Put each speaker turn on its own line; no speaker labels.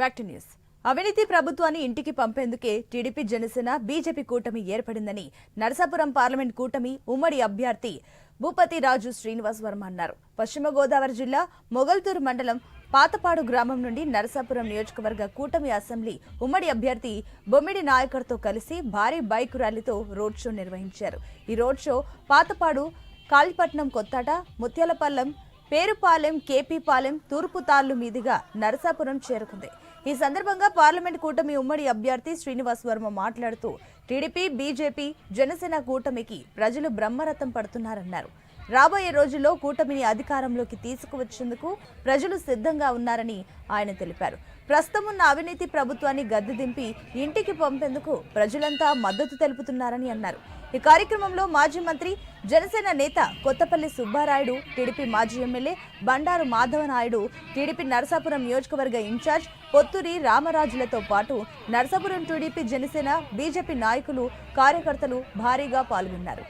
Back to news. అవినీతి ప్రభుత్వాన్ని ఇంటికి పంపేందుకే టీడీపీ జనసేన బీజేపీ కూటమి ఏర్పడిందని నరసాపురం పార్లమెంట్ కూటమి ఉమ్మడి అభ్యర్థి భూపతి రాజు శ్రీనివాస్ వర్మ అన్నారు. పశ్చిమ గోదావరి జిల్లా మొగల్తూరు మండలం పాతపాడు గ్రామం నుండి నరసాపురం నియోజకవర్గ కూటమి అసెంబ్లీ ఉమ్మడి అభ్యర్థి బొమ్మిడి నాయకర్తో కలిసి భారీ బైక్ ర్యాలీతో రోడ్ షో నిర్వహించారు. ఈ రోడ్ షో పాతపాడు కాళీపట్నం కొత్తాట ముత్యాలపల్లెం పేరుపాలెం కేపీపాలెం తూర్పు తాళ్ళు మీదుగా నరసాపురం చేరుకుంది. ఈ సందర్భంగా పార్లమెంట్ కూటమి ఉమ్మడి అభ్యర్థి శ్రీనివాస్ వర్మ మాట్లాడుతూ టీడీపీ బీజేపీ జనసేన కూటమికి ప్రజలు బ్రహ్మరథం పడుతున్నారన్నారు. రాబోయే రోజుల్లో కూటమిని అధికారంలోకి తీసుకువచ్చేందుకు ప్రజలు సిద్ధంగా ఉన్నారని ఆయన తెలిపారు. ప్రస్తుతం ఉన్న అవినీతి ప్రభుత్వాన్ని గద్దె దింపి ఇంటికి పంపేందుకు ప్రజలంతా మద్దతు తెలుపుతున్నారని అన్నారు. ఈ కార్యక్రమంలో మాజీ మంత్రి జనసేన నేత కొత్తపల్లి సుబ్బారాయుడు టీడీపీ మాజీ ఎమ్మెల్యే బండారు మాధవనాయుడు టీడీపీ నరసాపురం నియోజకవర్గ ఇన్ఛార్జ్ పొత్తూరి రామరాజులతో పాటు నరసాపురం టీడీపీ జనసేన బీజేపీ నాయకులు కార్యకర్తలు భారీగా పాల్గొన్నారు.